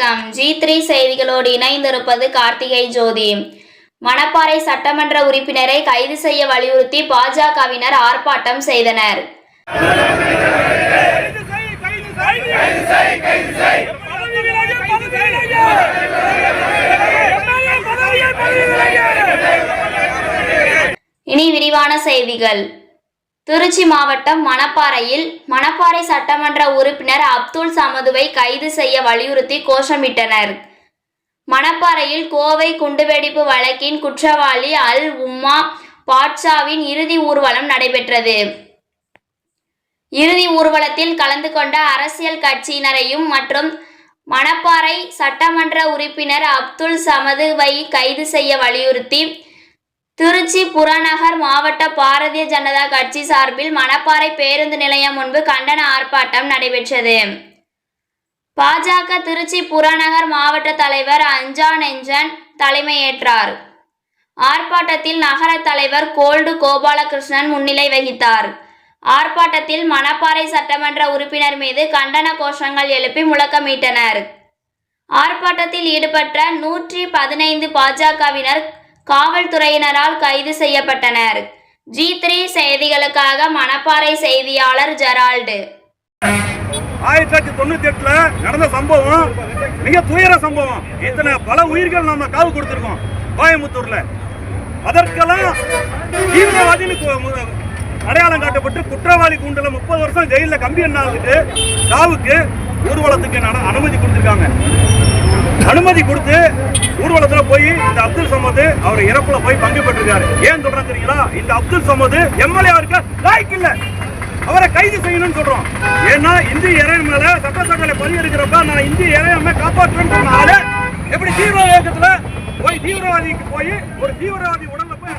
வணக்கம். G three செய்திகளோடு இணைந்திருப்பது கார்த்திகை ஜோதி. மணப்பாறை சட்டமன்ற உறுப்பினரை கைது செய்ய வலியுறுத்தி பாஜகவினர் ஆர்ப்பாட்டம் செய்தனர். இனி விரிவான செய்திகள். திருச்சி மாவட்டம் மணப்பாறையில் மணப்பாறை சட்டமன்ற உறுப்பினர் அப்துல் சமதுவை கைது செய்ய வலியுறுத்தி கோஷமிட்டனர். மணப்பாறையில் கோவை குண்டுவெடிப்பு வழக்கின் குற்றவாளி அல் உம்மா பாட்ஷாவின் இறுதி ஊர்வலம் நடைபெற்றது. இறுதி ஊர்வலத்தில் கலந்து கொண்ட அரசியல் கட்சியினரையும் மற்றும் மணப்பாறை சட்டமன்ற உறுப்பினர் அப்துல் சமதுவை கைது செய்ய வலியுறுத்தி திருச்சி புறநகர் மாவட்ட பாரதிய ஜனதா கட்சி சார்பில் மணப்பாறை பேருந்து நிலையம் முன்பு கண்டன ஆர்ப்பாட்டம் நடைபெற்றது. பாஜக திருச்சி புறநகர் மாவட்ட தலைவர் அஞ்சா நெஞ்சன் தலைமையேற்றார். ஆர்ப்பாட்டத்தில் நகர தலைவர் கோல்டு கோபாலகிருஷ்ணன் முன்னிலை வகித்தார். ஆர்ப்பாட்டத்தில் மணப்பாறை சட்டமன்ற உறுப்பினர் மீது கண்டன கோஷங்கள் எழுப்பி முழக்கமிட்டனர். ஆர்ப்பாட்டத்தில் ஈடுபட்ட நூற்றி பதினைந்து பாஜகவினர் காவல்துறையினரால் கைது செய்யப்பட்டனர். ஜி த்ரீ செய்திகளுக்காக மணப்பாறை செய்தியாளர் ஜெரால்டு. ஆயிரத்தி தொள்ளாயிரத்தி தொண்ணூத்தி எட்டுல நடந்த சம்பவம் மிக துயர சம்பவம். இத்தனை பல உயிர்கள் நம்ம காவு கொடுத்திருக்கோம் கோயம்புத்தூர்ல. அதற்கெல்லாம் தீவிரவாதின்னு அடையாளம் காட்டப்பட்டு குற்றவாளி கூண்டுல முப்பது வருஷம் ஜெயில கம்பி எண்ணாவுக்கு காவுக்கு ஊர்வலத்துக்கு நட- அனுமதி கொடுத்திருக்காங்க. அனுமதி கொடுத்து ஊர்வலத்தில் போய் இந்த அப்துல் சமது அவர் இறப்புல போய் பங்கு பெற்றிருக்காரு. ஏன் சொல்றேன் தெரியுங்களா? இந்த அப்துல் சமது எம்எல்ஏ இருக்க லாய்க்கு இல்லை. அவரை கைது செய்யணும்னு சொல்றோம். ஏன்னா இந்திய இறைவன் மேல சட்டசபையில பதிவு இருக்கிறப்ப நான் இந்திய இறைவனை காப்பாற்றுவேன்னு சொன்ன ஆளு எப்படி தீவிரவாத இயக்கத்துல போய் தீவிரவாதிக்கு போய் ஒரு தீவிரவாதி உடல்ல போய்